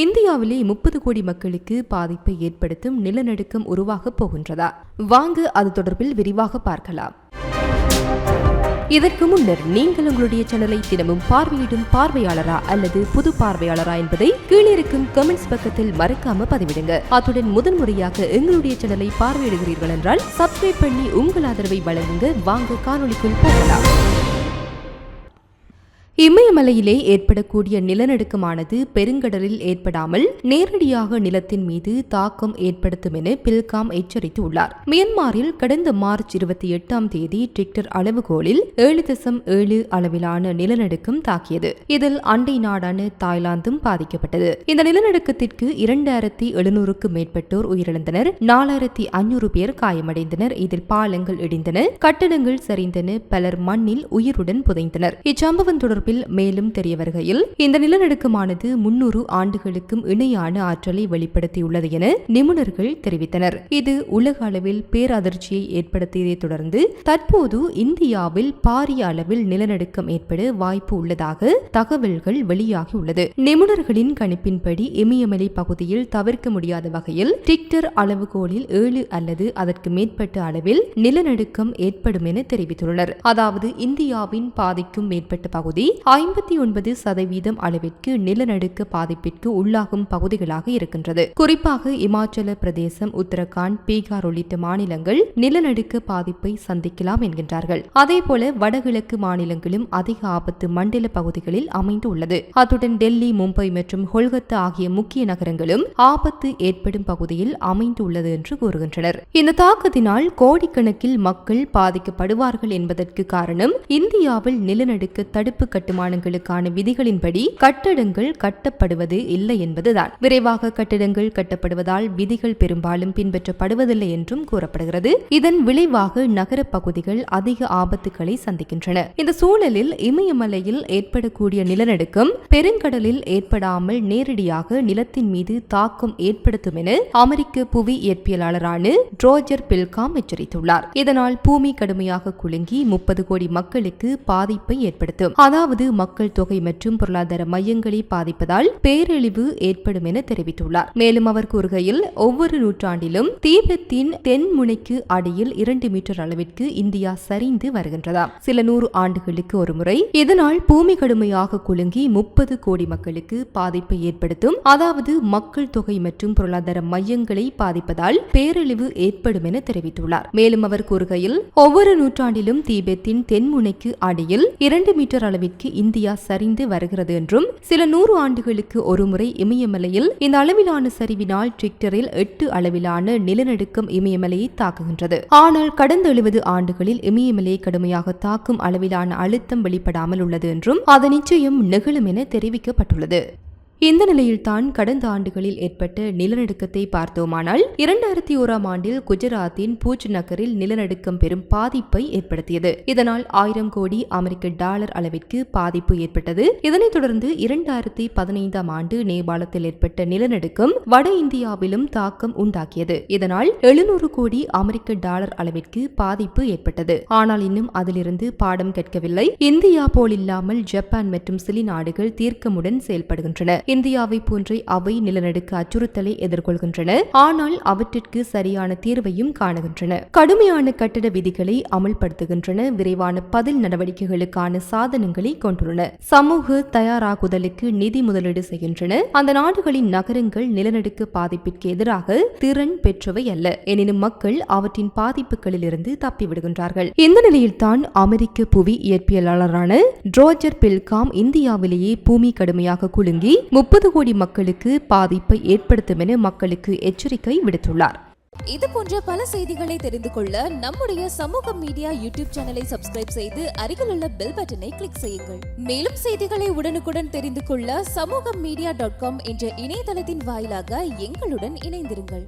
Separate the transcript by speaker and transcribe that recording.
Speaker 1: இந்தியாவிலே முப்பது கோடி மக்களுக்கு பாதிப்பை ஏற்படுத்தும் நிலநடுக்கம் உருவாகப் போகின்றதா? வாங்க அது தொடர்பில் விரிவாக பார்க்கலாம். இதற்கு முன்னர் நீங்கள் உங்களுடைய சேனலை தினமும் பார்வையிடும் பார்வையாளரா அல்லது புது பார்வையாளரா என்பதை கீழே இருக்கும் கமெண்ட்ஸ் பக்கத்தில் மறக்காம பதிவிடுங்க. அத்துடன் முதன் முறையாக எங்களுடைய சேனலை பார்வையிடுகிறீர்கள் என்றால் சப்ஸ்கிரைப் பண்ணி உங்கள் ஆதரவை வழங்குங்க. வாங்க காணொலிக்குள் போகலாம். இமயமலையிலே ஏற்படக்கூடிய நிலநடுக்கமானது பெருங்கடலில் ஏற்படாமல் நேரடியாக நிலத்தின் மீது தாக்கம் ஏற்படுத்தும் என பில்காம் எச்சரித்து உள்ளார் கடந்த மார்ச் இருபத்தி எட்டாம் தேதி டிக்டர் அளவுகோலில் ஏழு தசம் ஏழு அளவிலான நிலநடுக்கம் தாக்கியது. இதில் அண்டை நாடான தாய்லாந்தும் பாதிக்கப்பட்டது. இந்த நிலநடுக்கத்திற்கு இரண்டாயிரத்தி எழுநூறுக்கும் மேற்பட்டோர் உயிரிழந்தனர். நாலாயிரத்தி ஐநூறு பேர் காயமடைந்தனர். இதில் பாலங்கள் இடிந்தன. கட்டடங்கள் சரிந்தன. பலர் மண்ணில் உயிருடன் புதைந்தனர். இச்சம்பவம் தொடர்பில் மேலும் தெரிய வருகையில் இந்த நிலநடுக்கமானது முன்னூறு ஆண்டுகளுக்கும் இணையான ஆற்றலை வெளிப்படுத்தியுள்ளது என நிபுணர்கள் தெரிவித்தனர். இது உலக அளவில் பேரதிர்ச்சியை ஏற்படுத்தியதை தொடர்ந்து தற்போது இந்தியாவில் பாரிய அளவில் நிலநடுக்கம் ஏற்பட வாய்ப்பு உள்ளதாக தகவல்கள் வெளியாகியுள்ளது நிபுணர்களின் கணிப்பின்படி இமயமலை பகுதியில் தவிர்க்க முடியாத வகையில் டிக்டர் அளவுகோலில் ஏழு அல்லது அதற்கு மேற்பட்ட அளவில் நிலநடுக்கம் ஏற்படும் என தெரிவித்துள்ளனர். அதாவது இந்தியாவின் பாதிக்கும் மேற்பட்ட பகுதி ஐம்பத்தி ஒன்பது சதவீதம் அளவிற்கு நிலநடுக்க பாதிப்பிற்கு உள்ளாகும் பகுதிகளாக இருக்கின்றது. குறிப்பாக இமாச்சல பிரதேசம் உத்தரகாண்ட் பீகார் உள்ளிட்ட மாநிலங்கள் நிலநடுக்க பாதிப்பை சந்திக்கலாம் என்கின்றார்கள். அதேபோல வடகிழக்கு மாநிலங்களும் அதிக ஆபத்து மண்டல பகுதிகளில் அமைந்து உள்ளது அத்துடன் டெல்லி மும்பை மற்றும் கொல்கத்தா ஆகிய முக்கிய நகரங்களும் ஆபத்து ஏற்படும் பகுதியில் அமைந்துள்ளது என்று கூறுகின்றனர். இந்த தாக்கத்தினால் கோடிக்கணக்கில் மக்கள் பாதிக்கப்படுவார்கள் என்பதற்கு காரணம் இந்தியாவில் நிலநடுக்க தடுப்பு கட்ட கட்டுமானங்களுக்கான விதிகளின்படி கட்டடங்கள் கட்டப்படுவது இல்லை என்பதுதான். விரைவாக கட்டிடங்கள் கட்டப்படுவதால் விதிகள் பெரும்பாலும் பின்பற்றப்படுவதில்லை என்றும் கூறப்படுகிறது. இதன் விளைவாக நகர பகுதிகள் அதிக ஆபத்துக்களை சந்திக்கின்றன. இந்த சூழலில் இமயமலையில் ஏற்படக்கூடிய நிலநடுக்கம் பெருங்கடலில் ஏற்படாமல் நேரடியாக நிலத்தின் மீது தாக்கம் ஏற்படுத்தும் என அமெரிக்க புவி இயற்பியலாளரான ட்ரோஜர் பில்காம் எச்சரித்துள்ளார். இதனால் பூமி கடுமையாக குலுங்கி முப்பது கோடி மக்களுக்கு பாதிப்பை ஏற்படுத்தும். அதாவது மக்கள் தொகை மற்றும் பொருளாதார மையங்களை பாதிப்பதால் பேரழிவு ஏற்படும் என தெரிவித்துள்ளார். மேலும் அவர் கூறுகையில் ஒவ்வொரு நூற்றாண்டிலும் தீபத்தின் தென் முனைக்கு அடியில் இரண்டு மீட்டர் அளவிற்கு இந்தியா சரிந்து வருகின்றதாம் சில நூறு ஆண்டுகளுக்கு ஒருமுறை. இதனால் பூமி கடுமையாக குலுங்கி முப்பது கோடி மக்களுக்கு பாதிப்பை ஏற்படுத்தும் அதாவது மக்கள் தொகை மற்றும் பொருளாதார மையங்களை பாதிப்பதால் பேரழிவு ஏற்படும் என தெரிவித்துள்ளார். மேலும் அவர் கூறுகையில் ஒவ்வொரு நூற்றாண்டிலும் தீபத்தின் தென்முனைக்கு அடியில் இரண்டு மீட்டர் அளவிற்கு இந்தியா சரிந்து வருகிறது என்றும் சில நூறு ஆண்டுகளுக்கு ஒருமுறை இமயமலையில் இந்த அளவிலான சரிவினால் ட்ரிக்டரில் எட்டு அளவிலான நிலநடுக்கம் இமயமலையை தாக்குகின்றது. ஆனால் கடந்த எழுபது ஆண்டுகளில் இமயமலையை கடுமையாக தாக்கும் அளவிலான அழுத்தம் வெளிப்படாமல் உள்ளது என்றும் அது நிச்சயம் நிகழும் என தெரிவிக்கப்பட்டுள்ளது. இந்த நிலையில்தான் கடந்த ஆண்டுகளில் ஏற்பட்ட நிலநடுக்கத்தை பார்த்தோமானால் இரண்டாயிரத்தி ஓராம் ஆண்டில் குஜராத்தின் பூஜ் நகரில் நிலநடுக்கம் பெரும் பாதிப்பை ஏற்படுத்தியது. இதனால் ஆயிரம் கோடி அமெரிக்க டாலர் அளவிற்கு பாதிப்பு ஏற்பட்டது. இதனைத் தொடர்ந்து இரண்டாயிரத்தி பதினைந்தாம் ஆண்டு நேபாளத்தில் ஏற்பட்ட நிலநடுக்கம் வட இந்தியாவிலும் தாக்கம் உண்டாக்கியது. இதனால் எழுநூறு கோடி அமெரிக்க டாலர் அளவிற்கு பாதிப்பு ஏற்பட்டது. ஆனால் இன்னும் அதிலிருந்து பாடம் கேட்கவில்லை இந்தியா போலில்லாமல் ஜப்பான் மற்றும் சிலி நாடுகள் தீர்க்கமுடன் செயல்படுகின்றன. இந்தியாவை போன்றே அவை நிலநடுக்க அச்சுறுத்தலை எதிர்கொள்கின்றன. ஆனால் அவற்றிற்கு சரியான தீர்வையும் காணுகின்றன. கடுமையான கட்டட விதிகளை அமல்படுத்துகின்றன. விரைவான பதில் நடவடிக்கைகளுக்கான சாதனங்களை கொண்டுள்ளன. சமூக தயாராகுதலுக்கு நிதி முதலீடு செய்கின்றன. அந்த நாடுகளின் நகரங்கள் நிலநடுக்க பாதிப்பிற்கு எதிராக திறன் பெற்றவை அல்ல. எனினும் மக்கள் அவற்றின் பாதிப்புகளிலிருந்து தப்பிவிடுகின்றார்கள். இந்த நிலையில்தான் அமெரிக்க புவி இயற்பியலாளரான ட்ரோஜர் பில்காம் இந்தியாவிலேயே பூமி கடுமையாக குலுங்கி முப்பது கோடி மக்களுக்கு பாதிப்பை ஏற்படுத்தும் என மக்களுக்கு எச்சரிக்கை விடுத்துள்ளார்.
Speaker 2: இது போன்ற பல செய்திகளை தெரிந்து கொள்ள நம்முடைய சமூக மீடியா யூடியூப் சேனலை சப்ஸ்கிரைப் செய்து அருகில் உள்ள பெல் பட்டனை கிளிக் செய்யுங்கள். மேலும் செய்திகளை உடனுக்குடன் தெரிந்து கொள்ள சமூக மீடியா டாட் காம் என்ற இணையதளத்தின் வாயிலாக எங்களுடன் இணைந்திருங்கள்.